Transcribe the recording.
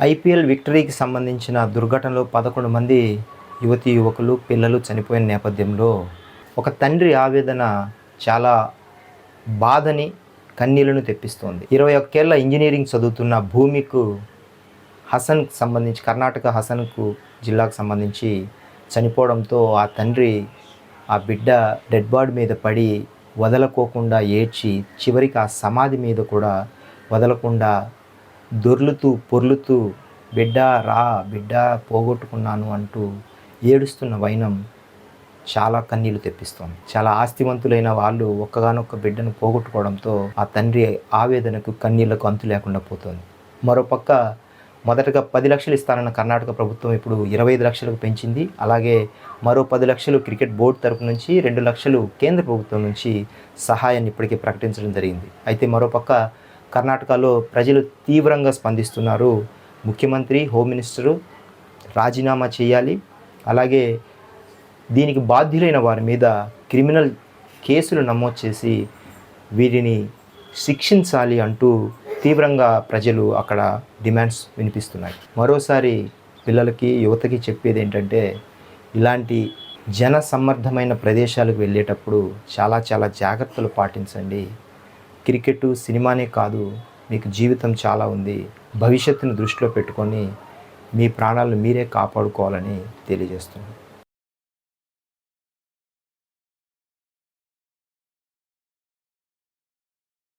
IPL విక్టరీకి సంబంధించిన దుర్ఘటనలో పదకొండు మంది యువతి యువకులు పిల్లలు చనిపోయిన నేపథ్యంలో ఒక తండ్రి ఆవేదన చాలా బాధని కన్నీళ్ళను తెప్పిస్తోంది. ఇరవై ఒక్కేళ్ళ ఇంజనీరింగ్ చదువుతున్న భూమికు హసన్కి సంబంధించి కర్ణాటక హసన్కు జిల్లాకు సంబంధించి చనిపోవడంతో ఆ తండ్రి ఆ బిడ్డ డెడ్ బాడీ మీద పడి వదలకోకుండా ఏడ్చి చివరికి ఆ సమాధి మీద కూడా వదలకుండా దొర్లుతూ పొర్లుతూ బిడ్డ రా బిడ్డ పోగొట్టుకున్నాను అంటూ ఏడుస్తున్న వైనం చాలా కన్నీళ్ళు తెప్పిస్తోంది. చాలా ఆస్తివంతులైన వాళ్ళు ఒక్కగానొక్క బిడ్డను పోగొట్టుకోవడంతో ఆ తండ్రి ఆవేదనకు కన్నీళ్ళకు అంతు లేకుండా పోతుంది. మరోపక్క మొదటగా పది లక్షలు ఇస్తానన్న కర్ణాటక ప్రభుత్వం ఇప్పుడు ఇరవై ఐదు లక్షలకు పెంచింది. అలాగే మరో పది లక్షలు క్రికెట్ బోర్డు తరపు నుంచి రెండు లక్షలు కేంద్ర ప్రభుత్వం నుంచి సహాయాన్ని ఇప్పటికే ప్రకటించడం జరిగింది. అయితే మరోపక్క కర్ణాటకలో ప్రజలు తీవ్రంగా స్పందిస్తున్నారు. ముఖ్యమంత్రి హోమ్ మినిస్టరు రాజీనామా చేయాలి. అలాగే దీనికి బాధ్యులైన వారి మీద క్రిమినల్ కేసులు నమోదు చేసి వీరిని శిక్షించాలి అంటూ తీవ్రంగా ప్రజలు అక్కడ డిమాండ్స్ వినిపిస్తున్నాయి. మరోసారి పిల్లలకి యువతకి చెప్పేది ఏంటంటే ఇలాంటి జన సమ్మర్ధమైన ప్రదేశాలకు వెళ్ళేటప్పుడు చాలా చాలా జాగ్రత్తలు పాటించండి. క్రికెట్ సినిమానే కాదు మీకు జీవితం చాలా ఉంది. భవిష్యత్తును దృష్టిలో పెట్టుకొని మీ ప్రాణాలను మీరే కాపాడుకోవాలని తెలియజేస్తున్నాను.